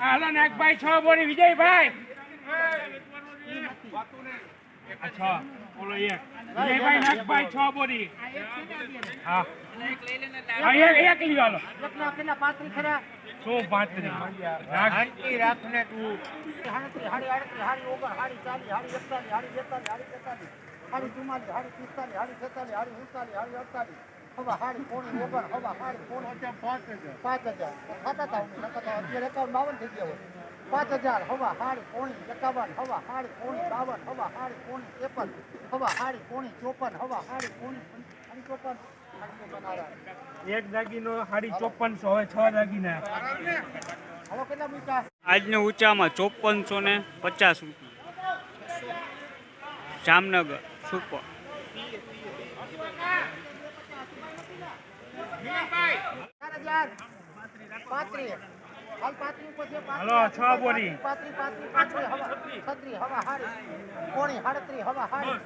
હાલો નાગભાઈ છ બોરી વિજયભાઈ છ બોલો એક વિજયભાઈ નાગભાઈ છ બોરી હા એક હાલો શું હાડી રાખને તું હાડી હાડી ઓગણ હાડી ચાલીસ હાડી એકતાલીસ હાડી બેતાલીસ હાડી તેતાલીસ હાડી ચુમ્માલીસ હાડી પિસ્તાલીસ હાડી છેતાલીસ હાડી ઉનતાલીસ હાડી અડતાલીસ હવા હાડી પોણી ઓગણ હવા હાડી પોણી પાંચ હજાર પાંચ હજાર. ખાતા હતા હું અત્યારે એકાવન બાવન થઈ ગયા હોય. પાંચ હજાર હવા હાડી પોણી એકાવન હવા હાડી પોણી બાવન હવા હાડી પોણી ત્રેપન હવા હાડી પોણી ચોપન હવા હાડી પોણી હાડી ચોપન હાડી ચોપન આરા એક દાગીનો સાડી ચોપનસો હવે છ દાગીના. આજની ઊંચામાં ચોપનસો ને પચાસ રૂપિયા. જામનગર સુપર ચાર હજાર પાંત્રીસ હાલ પાંત્રીસ ઉપર છે હાલો, છ બોરી. પાંત્રીસ પાંત્રીસ પાંત્રીસ હવા છત્રી હવા હારી કોણી હાડત્રી હવા હાડી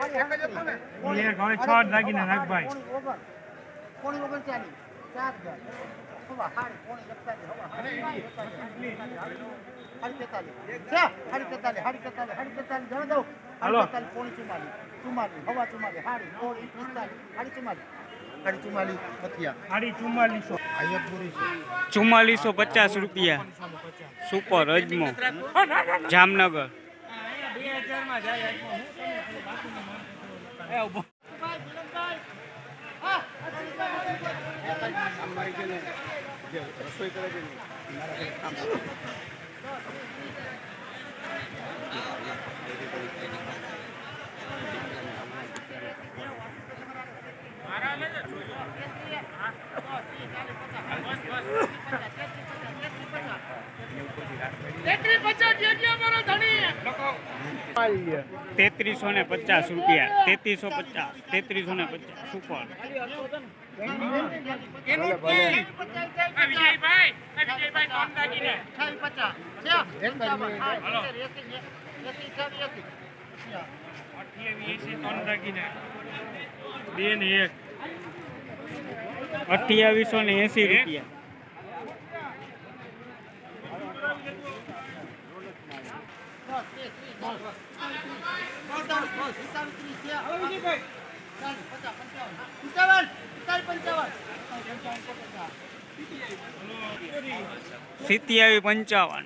હાડી સાડત્રીસ. કોણી એક હવે છ દાગીના નાગભાઈ. કોણી ઓગણ. કોણી ઓગણચાલીસ. ચાર હજાર હવા હારી કોણી એકતાલીસ હવા હારી હાડી તેતાલીસ છે હાડી તેતાલીસ હાડી તેતાલીસ હાડી તેતાલીસ જણ દઉં હાલો. હાડી તેતાલીસ કોણી ચુમાલી ચુમાલી હવા ચુમાલી હાડી કોણી પિસ્તાલીસ હાડી ચુમ્માલીસ હાડી ચુમ્માલીસ પચાસ રૂપિયા. સુપર અજમો. જામનગર. તેત્રીસો ને પચાસ રૂપિયા. તેત્રીસો પચાસ. તેત્રીસો ને પચાસ. સુપર. બે ને એક. અઠ્યાવીસો ને એંસી રૂપિયા સિત્યાવી પંચાવન